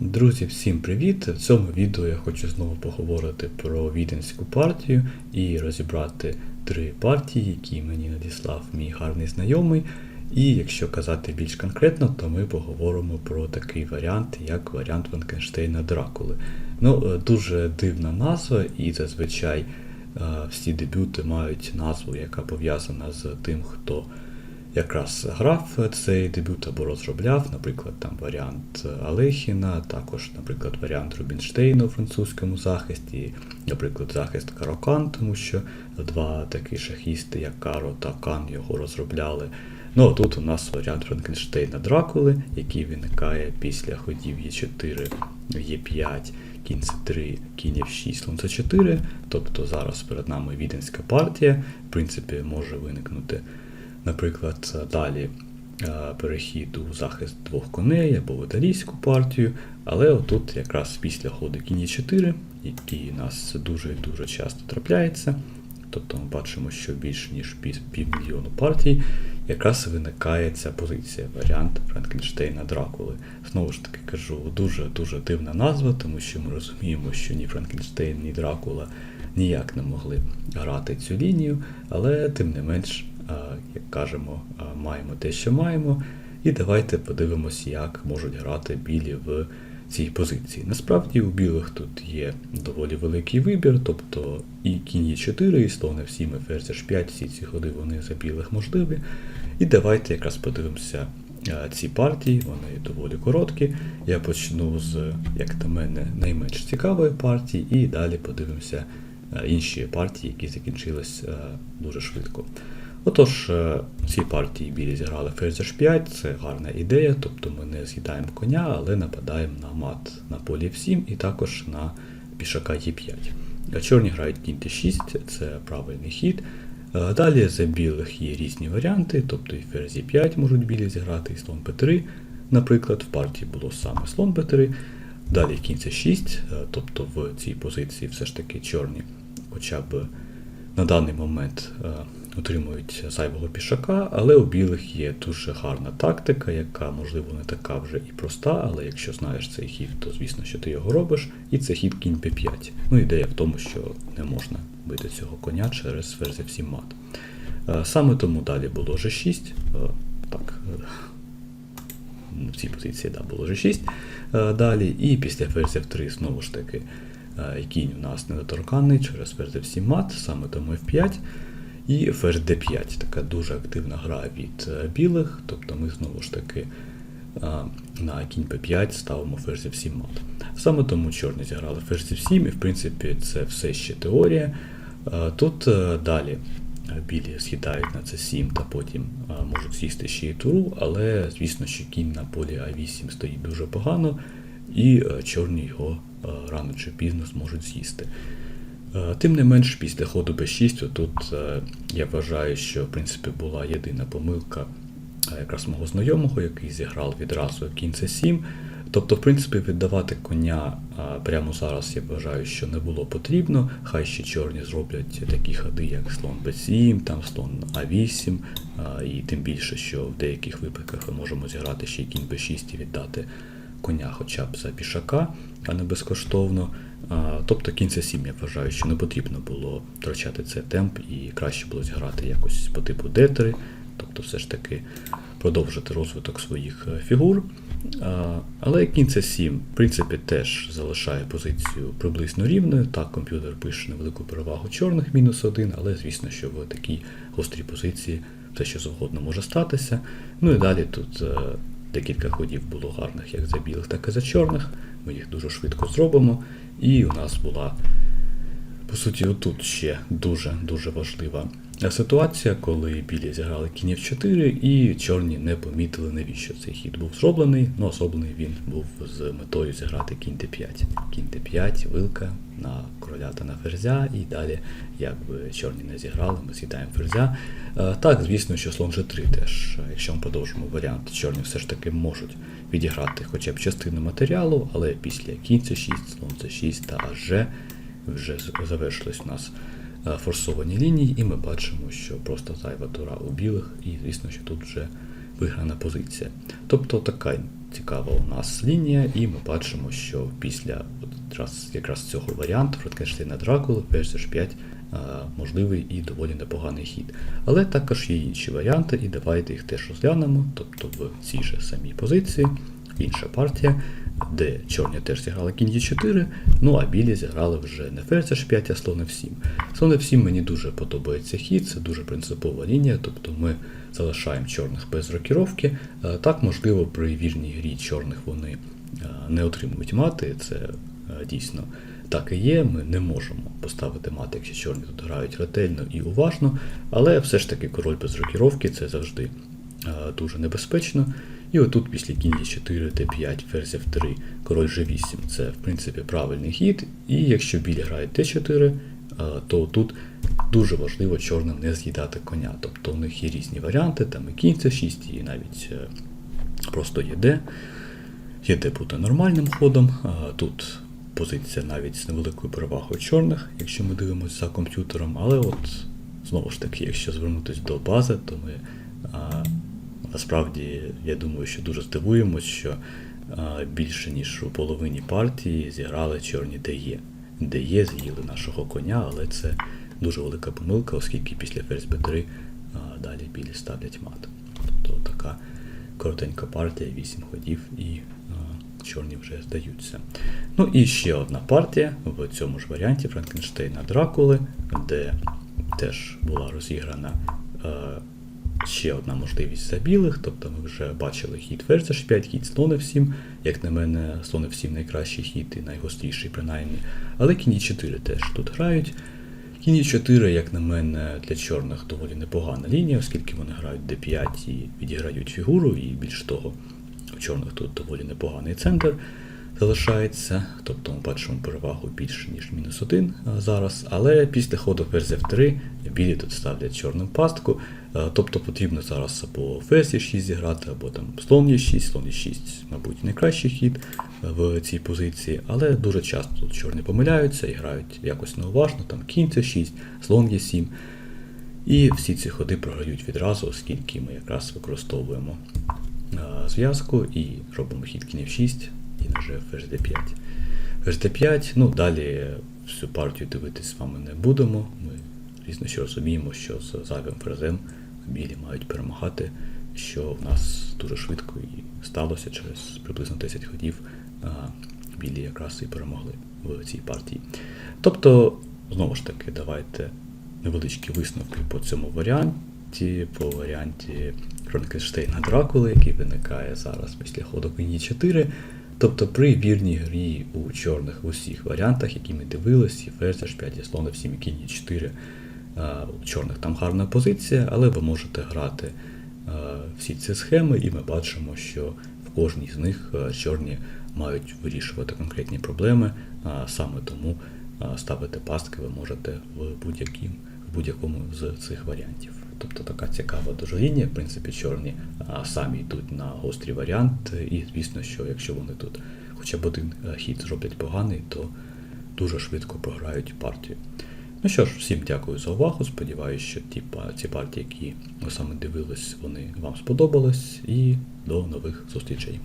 Друзі, всім привіт! В цьому відео я хочу знову поговорити про віденську партію і розібрати три партії, які мені надіслав мій гарний знайомий. І якщо казати більш конкретно, то ми поговоримо про такий варіант, як варіант Франкенштейна Дракули. Ну, е, дуже дивна назва, і зазвичай е, всі дебюти мають назву, яка пов'язана з тим, хто якраз грав цей дебют або розробляв, наприклад, там варіант Алехіна, також, наприклад, варіант Рубінштейна у французькому захисті, наприклад, захист Карокан, тому що два такі шахісти, як Каро та Кан, його розробляли. Ну а тут у нас варіант Франкенштейна Дракули, який виникає після ходів Е4, Е5, кінь С3, кінь F6, слон С4. Тобто зараз перед нами віденська партія, в принципі, може виникнути наприклад, далі е, перехід у захист двох коней або в італійську партію, але отут якраз після ходу кінь 4, який у нас дуже дуже часто трапляється, тобто ми бачимо, що більше ніж півмільйону партій, якраз виникає ця позиція, варіант Франкенштейна Дракули. Знову ж таки кажу, дуже-дуже дивна назва, тому що ми розуміємо, що ні Франкенштейн, ні Дракула ніяк не могли грати цю лінію, але тим не менш, як кажемо, маємо те, що маємо. І давайте подивимось, як можуть грати білі в цій позиції. Насправді у білих тут є доволі великий вибір, тобто і кінь 4, і слон F7, і ферзь H5, всі ці ходи вони за білих можливі. І давайте якраз подивимося ці партії, вони доволі короткі. Я почну з, як на мене, найменш цікавої партії, і далі подивимося інші партії, які закінчились дуже швидко. Отож, е, в цій партії білі зіграли ферзь h5, це гарна ідея, тобто ми не з'їдаємо коня, але нападаємо на мат на полі f7 і також на пішака e5. А Чорні грають кінь t6, це правильний хід. Е, Далі за білих є різні варіанти, тобто і ферзь e5 можуть білі зіграти, і слон b3. Наприклад, в партії було саме слон b3. Далі кінь c6, е, тобто в цій позиції все ж таки чорні хоча б на даний момент е, отримують зайвого пішака, але у білих є дуже гарна тактика, яка, можливо, не така вже і проста, але якщо знаєш цей хід, то звісно, що ти його робиш. І це хід кінь П5. Ну, ідея в тому, що не можна бити цього коня через ферзь F7 мат. Е, Саме тому далі було G6. е, Так, е, в цій позиції да, було G6 е, далі, і після ферзь F3 знову ж таки кінь у нас недоторканний через ферзь F7 мат, саме тому F5. І ферзь d5, така дуже активна гра від е, білих, тобто ми знову ж таки е, на кінь p5 ставимо ферзь f7 мат. Саме тому чорні зіграли ферзь f7, і в принципі це все ще теорія. Е, Тут далі білі з'їдають на c7 та потім можуть з'їсти ще й туру, але звісно, що кінь на полі а8 стоїть дуже погано, і чорні його рано чи пізно зможуть з'їсти. Е, Тим не менш, після ходу b6, тут е, я вважаю, що в принципі була єдина помилка е, якраз мого знайомого, який зіграв відразу кінь c7. Тобто, в принципі, віддавати коня прямо зараз я вважаю, що не було потрібно. Хай ще чорні зроблять такі ходи, як слон b7, там слон a8, е, і тим більше, що в деяких випадках ми можемо зіграти ще кінь b6 і віддати коня хоча б за пішака, а не безкоштовно. Тобто кінь c7 я вважаю, що не потрібно було втрачати цей темп і краще було зіграти якось по типу d3, тобто все ж таки продовжити розвиток своїх е, фігур. Але кінь c7, в принципі, теж залишає позицію приблизно рівною. Так, комп'ютер пише невелику перевагу чорних мінус один, але звісно, що в такій гострій позиції все що завгодно може статися. Ну і далі тут е, декілька ходів було гарних як за білих, так і за чорних. Ми їх дуже швидко зробимо. І у нас була, по суті, отут ще дуже-дуже важлива ситуація, коли білі зіграли кінь f4 і чорні не помітили, навіщо цей хід був зроблений. Ну, а зроблений він був з метою зіграти кінь d5. Кінь d5, вилка на короля та на ферзя, і далі, якби чорні не зіграли, ми з'їдаємо ферзя. Е, Так, звісно, що слон g3 теж, якщо ми продовжимо варіант, чорні все ж таки можуть відіграти хоча б частину матеріалу, але після кінь c6, слон c6 та аж вже завершились у нас е, форсовані лінії, і ми бачимо, що просто зайва тура у білих, і звісно, що тут вже виграна позиція. Тобто така цікава у нас лінія, і ми бачимо, що після якраз, якраз цього варіанту Франкенштейна Дракули ферзь 5 можливий і доволі непоганий хід. Але також є інші варіанти, і давайте їх теж розглянемо. Тобто в цій же самій позиції інша партія, де чорні теж зіграли кінь Е4, ну а білі зіграли вже не ферзь H5, а слон F7. Слон F7 мені дуже подобається хід, це дуже принципова лінія, тобто ми залишаємо чорних без рокіровки. Е, Так, можливо, при вірній грі чорних вони е, не отримують мати, це е, дійсно так і є. Ми не можемо поставити мати, якщо чорні тут грають ретельно і уважно, але все ж таки король без рокіровки це завжди дуже небезпечно. І отут після кінь 4 Д5, ферзь F3, король G8 це в принципі правильний хід. І якщо білі грають Д4, е, то тут дуже важливо чорним не з'їдати коня. Тобто у них є різні варіанти, там і кінь С6, і навіть е, просто ЄД. ЄД буде нормальним ходом. Тут позиція навіть з невеликою перевагою чорних, якщо ми дивимося за комп'ютером. Але от знову ж таки, якщо звернутися до бази, то ми насправді я думаю, що дуже здивуємось, що більше ніж у половині партії зіграли чорні ДЕ. ДЕ з'їли нашого коня, але це дуже велика помилка, оскільки після ферзь Б3 далі білі ставлять мат. Тобто така коротенька партія, 8 ходів і чорні вже здаються. Ну і ще одна партія в цьому ж варіанті Франкенштейна Дракули, де теж була розіграна ще одна можливість за білих. Тобто ми вже бачили хід ферзь H5, хід слон F7, як на мене, слон F7 найкращий хід і найгостріший принаймні. Але кінь 4 теж тут грають. Кінь 4, як на мене, для чорних доволі непогана лінія, оскільки вони грають d5 і відіграють фігуру, і більш того, у чорних тут доволі непоганий центр залишається. Тобто ми бачимо перевагу більше, ніж мінус 1 зараз. Але після ходу ферзь F3 білі тут ставлять чорним пастку. Е, Тобто потрібно зараз або ферзь Е6 зіграти, або там слон Е6, слон Е6, мабуть, найкращий хід в цій позиції, але дуже часто тут чорні помиляються і грають якось неуважно, там кінь С6, слон Е7. І всі ці ходи програють відразу, оскільки ми якраз використовуємо е, зв'язку і робимо хід кінь F6 і на G ферзь D5. Ферзь D5, ну далі всю партію дивитись з вами не будемо. Ми, звісно, що розуміємо, що з зайвим ферзем білі мають перемагати, що в нас дуже швидко і сталося через приблизно 10 ходів. Білі якраз і перемогли в цій партії. Тобто, знову ж таки, давайте невеличкі висновки по цьому варіанті, по варіанті Франкенштейна Дракули, який виникає зараз після ходу кінь 4. Тобто при вірній грі у чорних в усіх варіантах, які ми дивились, і ферзь H5, і слон F7, і кінь 4 у чорних там гарна позиція, але ви можете грати всі ці схеми, і ми бачимо, що в кожній з них чорні мають вирішувати конкретні проблеми. Саме тому ставити пастки ви можете в будь-яким, в будь-якому з цих варіантів. Тобто така цікава дуже лінія. В принципі, чорні самі йдуть на гострі варіанти, і звісно, що якщо вони тут хоча б один е, хід зроблять поганий, то дуже швидко програють партію. Ну що ж, всім дякую за увагу. Сподіваюся, що ті, ці партії, які ви саме дивились, вони вам сподобались, і до нових зустрічей.